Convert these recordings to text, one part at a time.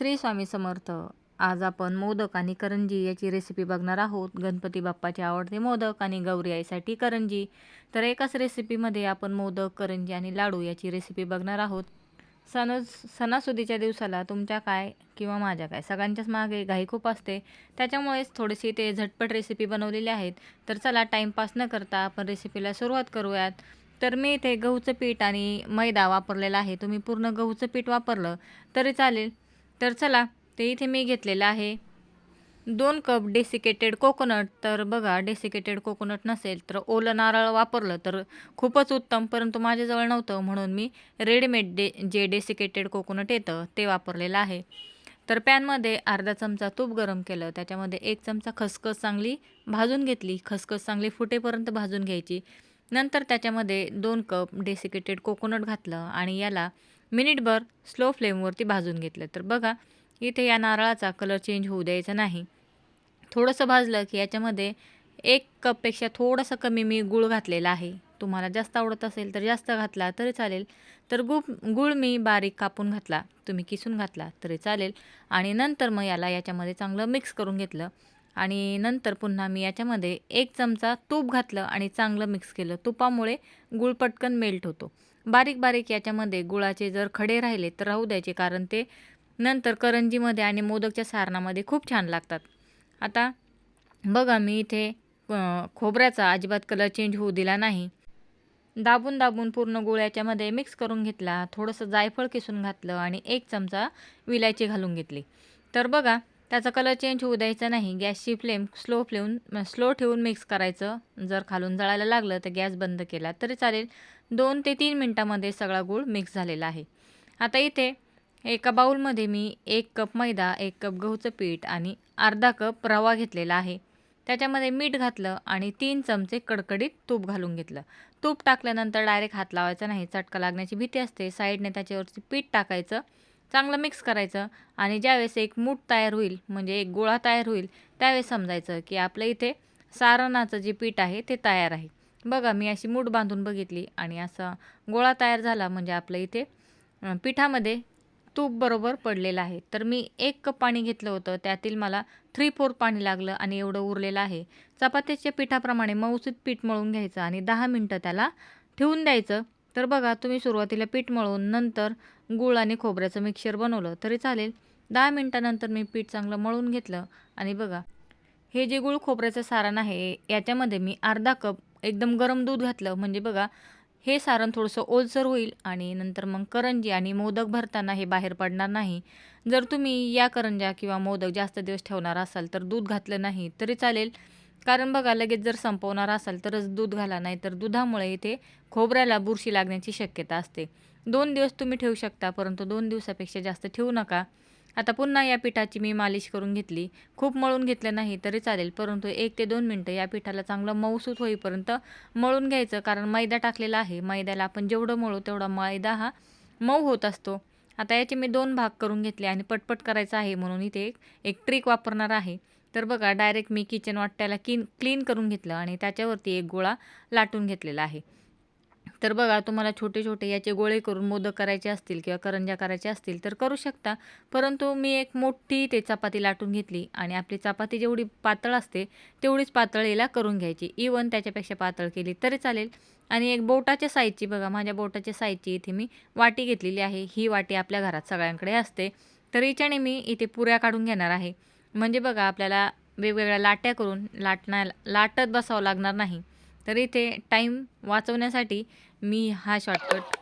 श्री स्वामी समर्थ. आज आपण मोदक आणि करंजी याची रेसिपी बघणार आहोत. गणपती बाप्पाचे आवडते मोदक आणि गौरी आईसाठी करंजी. तर एकाच रेसिपीमध्ये आपण मोदक करंजी आणि लाडू याची रेसिपी बघणार आहोत. सण सणासुदीच्या दिवसाला तुमच्या काय किंवा माझ्या काय? सगळ्यांच्याच मागे घाई खूप असते. त्याच्यामुळेच थोडीशी ते झटपट रेसिपी बनवलेली आहेत. तर चला टाईमपास न करता आपण रेसिपीला सुरुवात करूयात. तर मी इथे गहूचं पीठ आणि मैदा वापरलेला आहे. तुम्ही पूर्ण गहूचं पीठ वापरलं तरी चालेल. तर चला ते इथे मी घेतलेलं आहे. दोन कप डेसिकेटेड कोकोनट तर बघा डेसिकेटेड कोकोनट नसेल तर ओलं नारळ वापरलं तर खूपच उत्तम परंतु माझ्याजवळ नव्हतं म्हणून मी रेडीमेड डे जे डेसिकेटेड कोकोनट येतं ते वापरलेलं आहे. तर पॅनमध्ये अर्धा चमचा तूप गरम केलं त्याच्यामध्ये एक चमचा खसखस चांगली भाजून घेतली. खसखस चांगली फुटेपर्यंत भाजून घ्यायची. नंतर त्याच्यामध्ये दोन कप डेसिकेटेड कोकोनट घातलं आणि याला मिनिटभर स्लो फ्लेमवरती भाजून घेतलं. तर बघा इथे या नारळाचा कलर चेंज होऊ द्यायचा नाही. थोडंसं भाजलं की याच्यामध्ये एक कपपेक्षा थोडंसं कमी मी गूळ घातलेला आहे. तुम्हाला जास्त आवडत असेल तर जास्त घातला तरी चालेल. तर गु गूळ मी बारीक कापून घातला तुम्ही किसून घातला तरी चालेल. आणि नंतर मग याला याच्यामध्ये चांगलं मिक्स करून घेतलं. आणि नंतर पुन्हा मी याच्यामध्ये एक चमचा तूप घातलं आणि चांगलं मिक्स केलं. तुपामुळे गूळ पटकन मेल्ट होतो. बारीक बारीक याच्यामध्ये गुळाचे जर खडे राहिले तर राहू द्यायचे कारण ते नंतर करंजीमध्ये आणि मोदकच्या सारणामध्ये खूप छान लागतात. आता बघा मी इथे खोबऱ्याचा अजिबात कलर चेंज होऊ दिला नाही. दाबून दाबून पूर्ण गुळ याच्यामध्ये मिक्स करून घेतला थोडंसं जायफळ किसून घातलं आणि एक चमचा विलायची घालून घेतली. तर बघा त्याचा कलर चेंज होऊ द्यायचा नाही. गॅसची फ्लेम स्लो फ्लेम स्लो ठेवून मिक्स करायचं. जर खालून जळायला लागलं तर गॅस बंद केला तरी चालेल. दोन ते तीन मिनटामध्ये सगळा गूळ मिक्स झालेला आहे. आता इथे एका बाऊलमध्ये मी एक कप मैदा एक कप गहूचं पीठ आणि अर्धा कप रवा घेतलेला आहे. त्याच्यामध्ये मीठ घातलं आणि तीन चमचे कडकडीत तूप घालून घेतलं. तूप टाकल्यानंतर डायरेक्ट हात लावायचा नाही चटका लागण्याची भीती असते. साईडने त्याच्यावरती पीठ टाकायचं चांगलं मिक्स करायचं आणि ज्यावेळेस एक मूठ तयार होईल म्हणजे एक गोळा तयार होईल त्यावेळेस समजायचं की आपलं इथे सारणाचं जे पीठ आहे ते तयार आहे. बघा मी अशी मूठ बांधून बघितली आणि असा गोळा तयार झाला म्हणजे आपलं इथे पिठामध्ये तूप बरोबर पडलेलं आहे. तर मी एक कप पाणी घेतलं होतं. त्यातील मला थ्री फोर पाणी लागलं आणि एवढं उरलेलं आहे. चपात्याच्या पिठाप्रमाणे मऊसूत पीठ मळून घ्यायचं आणि दहा मिनटं त्याला ठेवून द्यायचं. तर बघा तुम्ही सुरुवातीला पीठ मळून नंतर गूळ आणि खोबऱ्याचं मिक्सर बनवलं तरी चालेल. दहा मिनटानंतर मी पीठ चांगलं मळून घेतलं आणि बघा हे जे गूळ खोबऱ्याचं सारण आहे याच्यामध्ये मी अर्धा कप एकदम गरम दूध घातलं म्हणजे बघा हे सारण थोडंसं ओलसर होईल आणि नंतर मग करंजी आणि मोदक भरताना हे बाहेर पडणार नाही. जर तुम्ही या करंज्या किंवा मोदक जास्त दिवस ठेवणार असाल तर दूध घातलं नाही तरी चालेल. कारण बघा लगेच जर संपवणार असाल तरच दूध घाला नाही तर दुधामुळे इथे खोबऱ्याला बुरशी लागण्याची शक्यता असते. दोन दिवस तुम्ही ठेवू शकता परंतु दोन दिवसापेक्षा जास्त ठेवू नका. आता पुन्हा या पिठाची मी मालिश करून घेतली. खूप मळून घेतलं नाही तरी चालेल परंतु एक ते दोन मिनटं या पिठाला चांगलं मऊसूत होईपर्यंत मळून घ्यायचं कारण मैदा टाकलेला आहे. मैद्याला आपण जेवढं मळू तेवढा मैदा हा मऊ होत असतो. आता याचे मी दोन भाग करून घेतले आणि पटपट करायचं आहे म्हणून इथे एक एक ट्रिक वापरणार आहे. तर बघा डायरेक्ट मी किचन वाट्याला क्लीन क्लीन करून घेतलं आणि त्याच्यावरती एक गोळा लाटून घेतलेला आहे. तर बघा तुम्हाला छोटे छोटे याचे गोळे करून मोदक करायचे असतील किंवा करंज्या करायच्या असतील तर करू शकता. परंतु मी एक मोठी ते चपाती लाटून घेतली आणि आपली चपाती जेवढी पातळ असते तेवढीच पातळ याला करून घ्यायची. इवन त्याच्यापेक्षा पातळ केली तरी चालेल. आणि एक बोटाच्या साईजची बघा माझ्या बोटाच्या साईजची इथे मी वाटी घेतलेली आहे. ही वाटी आपल्या घरात सगळ्यांकडे असते. तर हिच्याने मी इथे पुऱ्या काढून घेणार आहे. म्हणजे बघा आपल्याला वेगवेगळ्या लाट्या करून लाटण्या लाटत बसावं लागणार नाही. तर इथे टाईम वाचवण्यासाठी मी हा शॉर्टकट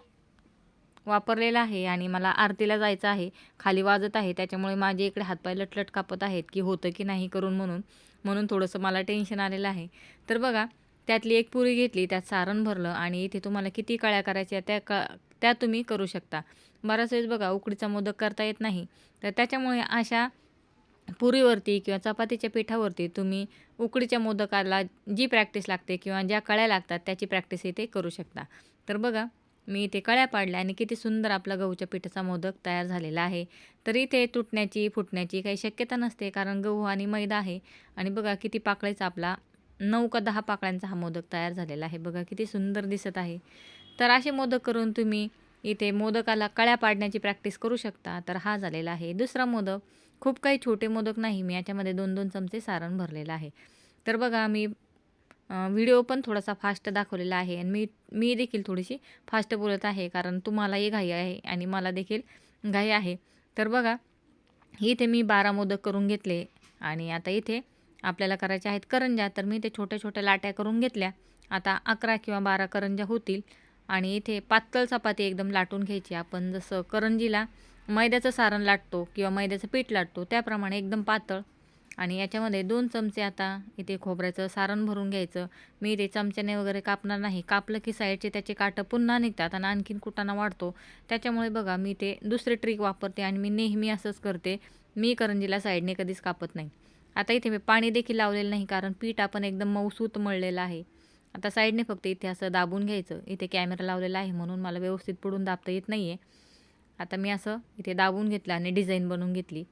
वापरलेला आहे आणि मला आरतीला जायचं आहे. खाली वाजत आहे. त्याच्यामुळे माझे इकडे हातपाय लटलट कापत आहेत की होतं की नाही करून म्हणून. म्हणून थोडंसं मला टेन्शन आलेलं आहे. तर बघा त्यातली एक पुरी घेतली त्यात सारण भरलं आणि इथे तुम्हाला किती कळ्या करायच्या त्या क त्या तुम्ही करू शकता. बराच वेळेस बघा उकडीचा मोदक करता येत नाही. तर त्याच्यामुळे अशा पुरीवरती किंवा चपातीच्या पिठावरती तुम्ही उकडीच्या मोदकाला जी प्रॅक्टिस लागते किंवा ज्या कळ्या लागतात त्याची प्रॅक्टिस इथे करू शकता. तर बघा मी इथे कळ्या पाडल्या आणि किती सुंदर आपला गहूच्या पिठाचा मोदक तयार झालेला आहे. तर इथे तुटण्याची फुटण्याची काही शक्यता नसते कारण गहू आणि मैदा आहे. आणि बघा किती पाकळीचा आपला नऊ का दहा पाकळ्यांचा हा मोदक तयार झालेला आहे. बघा किती सुंदर दिसत आहे. तर असे मोदक करून तुम्ही इथे मोदकाला कळ्या पाडण्याची प्रॅक्टिस करू शकता. तर हा झालेला आहे दुसरा मोदक. खूप काही छोटे मोदक नाही. मी याच्यामध्ये दोन दोन चमचे सारण भरलेलं आहे. तर बघा मी व्हिडिओ पण थोडासा फास्ट दाखवलेला आहे आणि मी मी देखील थोडीशी फास्ट बोलत आहे कारण तुम्हालाही घाई आहे आणि मला देखील घाई आहे. तर बघा इथे मी बारा मोदक करून घेतले आणि आता इथे आपल्याला करायच्या आहेत करंज्या तर मी ते छोट्या छोट्या लाट्या करून घेतल्या. आता अकरा किंवा बारा करंज्या होतील. आणि इथे पातळ चपाती एकदम लाटून घ्यायची. आपण जसं करंजीला मैद्याचं सारण लाटतो किंवा मैद्याचं पीठ लाटतो त्याप्रमाणे एकदम पातळ. आणि याच्यामध्ये दोन चमचे आता इथे खोबऱ्याचं सारण भरून घ्यायचं. मी इथे चमच्याने वगैरे कापणार नाही. कापलं की साईडचे त्याचे काटं पुन्हा निघतात आणि आणखीन कुटाणा वाढतो. त्याच्यामुळे बघा मी ते दुसरी ट्रिक वापरते आणि मी नेहमी असंच करते. मी करंजीला साईडने कधीच कापत नाही. आता इथे मी पाणी देखील लावलेलं नाही कारण पीठ आपण एकदम मऊसूत मळलेलं आहे. आता साईडने फक्त इथे असं दाबून घ्यायचं. इथे कॅमेरा लावलेला आहे म्हणून मला व्यवस्थित पुढून दाबता येत नाही आहे आता मी असं इथे दाबून घेतलं आणि डिझाईन बनवून घेतली.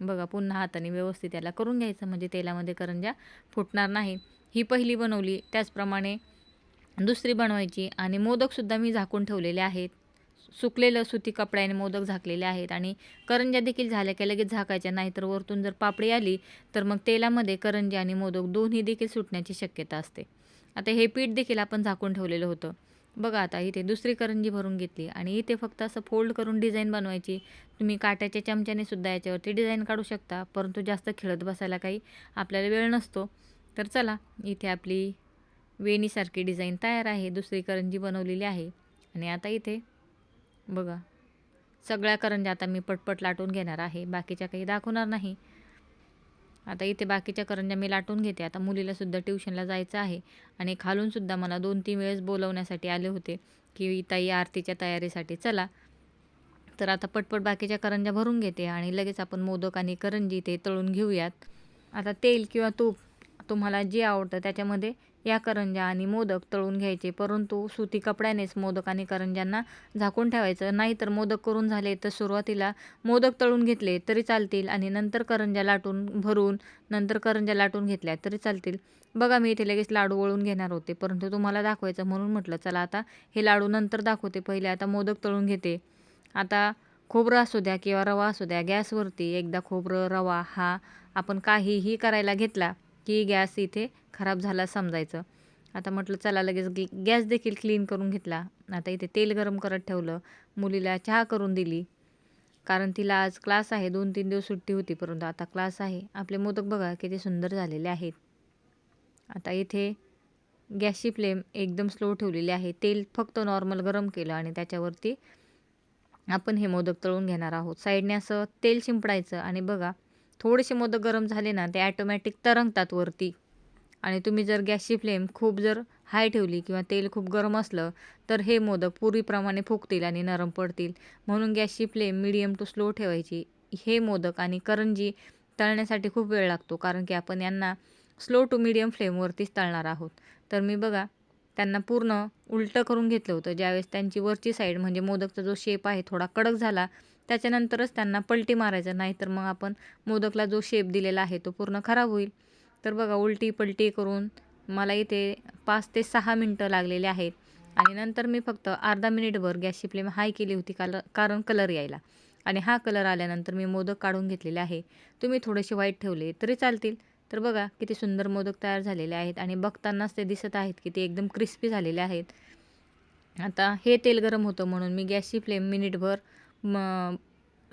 बघा पुन्हा हाताने व्यवस्थित याला करून घ्यायचं म्हणजे तेलामध्ये करंजा फुटणार नाही. ही पहिली बनवली त्याचप्रमाणे दुसरी बनवायची आणि मोदकसुद्धा मी झाकून ठेवलेले आहेत. सुकलेलं सुती कपड्याने मोदक झाकलेले आहेत आणि करंज्या देखील झाल्या की लगेच झाकायच्या नाहीतर वरतून जर पापडी आली तर मग तेलामध्ये करंजी आणि मोदक दोन्ही देखील सुटण्याची शक्यता असते. आता हे पीठ देखील आपण झाकून ठेवलेलं होतं. बघा आता इथे दुसरी करंजी भरून घेतली आणि इथे फक्त असं फोल्ड करून डिझाईन बनवायची. तुम्ही काट्याच्या चमच्याने सुद्धा याच्यावरती डिझाईन काढू शकता परंतु जास्त खेळत बसायला काही आपल्याला वेळ नसतो. तर चला इथे आपली वेणीसारखी डिझाईन तयार आहे दुसरी करंजी बनवलेली आहे. आणि आता इथे बघा सगळ्या करंज्या आता मी पटपट लाटून घेणार आहे बाकीच्या काही दाखवणार नाही. आता इथे बाकीच्या करंज्या मी लाटून घेते. आता मुलीलासुद्धा ट्युशनला जायचं आहे. आणि खालूनसुद्धा मला दोन तीन वेळेस बोलवण्यासाठी आले होते की ताई आरतीच्या तयारीसाठी चला. तर आता पटपट बाकीच्या करंज्या भरून घेते आणि लगेच आपण मोदक आणि करंजी ते तळून घेऊयात. आता तेल किंवा तूप तुम्हाला जे आवडतं त्याच्यामध्ये या करंज्या आणि मोदक तळून घ्यायचे. परंतु सुती कपड्यानेच मोदक आणि करंज्यांना झाकून ठेवायचं. नाहीतर मोदक करून झाले तर सुरुवातीला मोदक तळून घेतले तरी चालतील आणि नंतर करंज्या लाटून भरून नंतर करंज्या लाटून घेतल्या तरी चालतील. बघा मी इथे लगेच लाडू वळून घेणार होते. परंतु तुम्हाला दाखवायचं म्हणून म्हटलं चला आता हे लाडू नंतर दाखवते. पहिले आता मोदक तळून घेते. आता खोबरं असू द्या किंवा रवा असू द्या गॅसवरती एकदा खोबरं रवा हा आपण काहीही करायला घेतला की गॅस इथे खराब झाला समजायचं. आता म्हटलं चला लगेच गॅस देखील क्लीन करून घेतला. आता इथे तेल गरम करत ठेवलं. मुलीला चहा करून दिली. कारण तिला आज क्लास आहे. दोन तीन दिवस सुट्टी होती परंतु आता क्लास आहे. आपले मोदक बघा किती सुंदर झालेले आहेत. आता इथे गॅसची फ्लेम एकदम स्लो ठेवलेली आहे. तेल फक्त नॉर्मल गरम केलं आणि त्याच्यावरती आपण हे मोदक तळून घेणार आहोत. साईडने असं तेल शिंपडायचं आणि बघा थोडेसे मोदक गरम झाले ना ते ॲटोमॅटिक तरंगतात वरती. आणि तुम्ही जर गॅसची फ्लेम खूप जर हाय ठेवली किंवा तेल खूप गरम असलं तर हे मोदक पुरीप्रमाणे फुगतील आणि नरम पडतील. म्हणून गॅसची फ्लेम मिडियम टू स्लो ठेवायची. हे मोदक आणि करंजी तळण्यासाठी खूप वेळ लागतो कारण की आपण यांना स्लो टू मिडियम फ्लेमवरतीच तळणार आहोत. तर मी बघा त्यांना पूर्ण उलटं करून घेतलं होतं. ज्यावेळेस त्यांची वरची साईड म्हणजे मोदकचा जो शेप आहे थोडा कडक झाला त्याच्यानंतरच त्यांना पलटी मारायचं. नाही तर मग आपण मोदकला जो शेप दिलेला आहे तो पूर्ण खराब होईल. तर बघा उलटी पलटी करून मला इथे पाच ते सहा मिनटं लागलेले आहेत. आणि नंतर मी फक्त अर्धा मिनिटभर गॅसची फ्लेम हाय केली होती काल कारण कलर यायला. आणि हा कलर आल्यानंतर मी मोदक काढून घेतलेले आहे. तुम्ही थोडेसे वाईट ठेवले तरी चालतील. तर बघा किती सुंदर मोदक तयार झालेले आहेत आणि बघतानाच ते दिसत आहेत की ते एकदम क्रिस्पी झालेले आहेत. आता हे तेल गरम होतं म्हणून मी गॅसची फ्लेम मिनिटभर म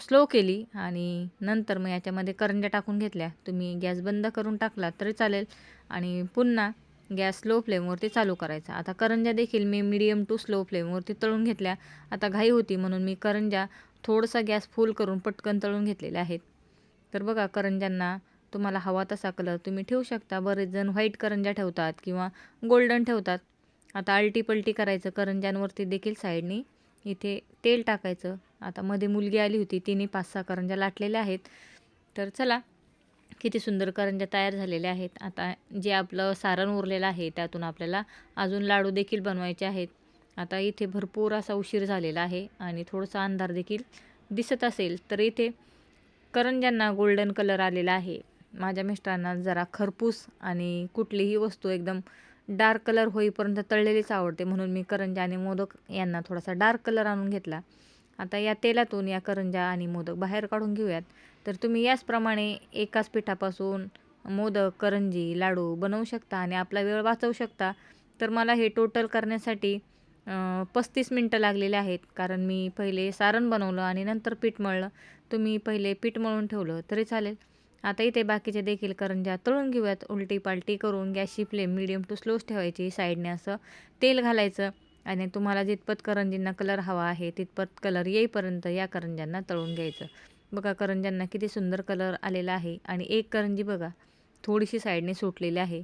स्लो केली आणि नंतर मग याच्यामध्ये करंज्या टाकून घेतल्या. तुम्ही गॅस बंद करून टाकला तरी चालेल. आणि पुन्हा गॅस स्लो फ्लेमवरती चालू करायचा. आता करंज्या देखील मी मिडियम टू स्लो फ्लेमवरती तळून घेतल्या. आता घाई होती म्हणून मी करंज्या थोडासा गॅस फुल करून पटकन तळून घेतलेल्या आहेत. तर बघा करंज्यांना तुम्हाला हवा तसा कलर तुम्ही ठेवू शकता. बरेच जण व्हाईट करंज्या ठेवतात किंवा गोल्डन ठेवतात. आता आलटी पलटी करायचं करंज्यांवरती देखील साईडनी इथे तेल टाकायचं. आता मध्ये मुलगी आली होती तिने पाच सहा करंज्या लाटलेल्या आहेत. तर चला किती सुंदर करंज्या तयार झालेल्या आहेत. आता जे आपलं सारण उरलेलं आहे त्यातून आपल्याला अजून लाडू देखील बनवायचे आहेत. आता इथे भरपूर असा उशीर झालेला आहे आणि थोडासा अंधार देखील दिसत असेल तर इथे करंज्यांना गोल्डन कलर आलेला आहे. माझ्या मिस्टरांना जरा खरपूस आणि कुठलीही वस्तू एकदम डार्क कलर होईपर्यंत तळलेलीच आवडते म्हणून मी करंजा आणि मोदक यांना थोडासा डार्क कलर आणून घेतला. आता या तेलातून या करंजा आणि मोदक बाहेर काढून घेऊयात. तर तुम्ही याचप्रमाणे एकाच पिठापासून मोदक करंजी लाडू बनवू शकता आणि आपला वेळ वाचवू शकता. तर मला हे टोटल करण्यासाठी पस्तीस मिनटं लागलेले आहेत कारण मी पहिले सारण बनवलं आणि नंतर पीठ मळलं. तुम्ही पहिले पीठ मळून ठेवलं तरी चालेल. आता इथे बाकीचे देखील करंजा तळून घेऊयात. उलटी पालटी करून गॅसची फ्लेम मिडियम टू स्लोच ठेवायची साईडने असं तेल घालायचं. आणि तुम्हाला जितपत करंजींना कलर हवा आहे तितपत कलर येईपर्यंत या करंज्यांना तळून घ्यायचं. बघा करंज्यांना किती सुंदर कलर आलेला आहे आणि एक करंजी बघा थोडीशी साईडने सुटलेली आहे.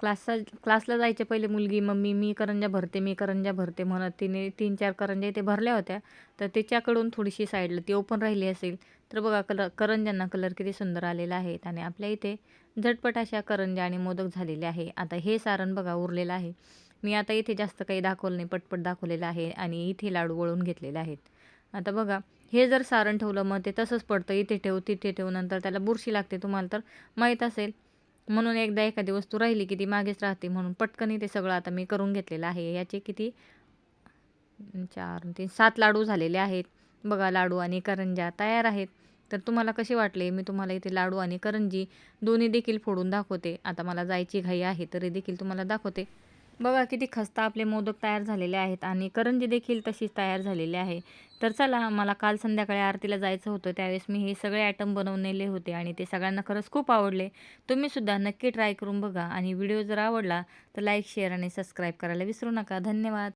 क्लासचा क्लासला जायच्या पहिले मुलगी मम्मी मी करंजा भरते मी करंजा भरते म्हणत तिने तीन चार करंजा इथे भरल्या होत्या. तर तिच्याकडून थोडीशी साईडला ती ओपन राहिली असेल तर बघा कलर करंज्यांना कलर किती सुंदर आलेला आहे. आणि आपल्या इथे झटपट अशा करंजा आणि मोदक झालेले आहे. आता हे सारण बघा उरलेलं आहे. मी आता इथे जास्त काही दाखवलं नाही पटपट दाखवलेलं आहे आणि इथे लाडू वळून घेतलेले आहेत. आता बघा हे जर सारण ठेवलं मग ते तसंच पडतं. इथे ठेव तिथे ठेव नंतर त्याला बुरशी लागते तुम्हाला तर माहीत असेल. म्हणून एकदा एखादी वस्तू राहिली की ती मागेच राहते म्हणून पटकन ते सगळं आता मी करून घेतलेलं आहे. याचे किती? चार तीन सात लाडू झालेले आहेत. बघा लाडू आणि करंजा तयार आहेत. तर तुम्हाला कसे वाटले? मी तुम्हाला इथे लाडू आणि करंजी दोन्ही देखील फोडून दाखवते. आता मला जायची घाई आहे तरी देखील तुम्हाला दाखवते. बघा किती खस्ता आपले मोदक तयार झालेले आहेत आणि करंजी देखील तशीच तयार झालेली आहे. तर चला मला काल संध्याकाळी आरतीला जायचं होतं त्यावेळेस मी हे सगळे आयटम बनवलेले होते आणि ते सगळ्यांना खरंच खूप आवडले. तुम्हीसुद्धा नक्की ट्राय करून बघा आणि व्हिडिओ जर आवडला तर लाईक शेअर आणि सबस्क्राईब करायला विसरू नका. धन्यवाद.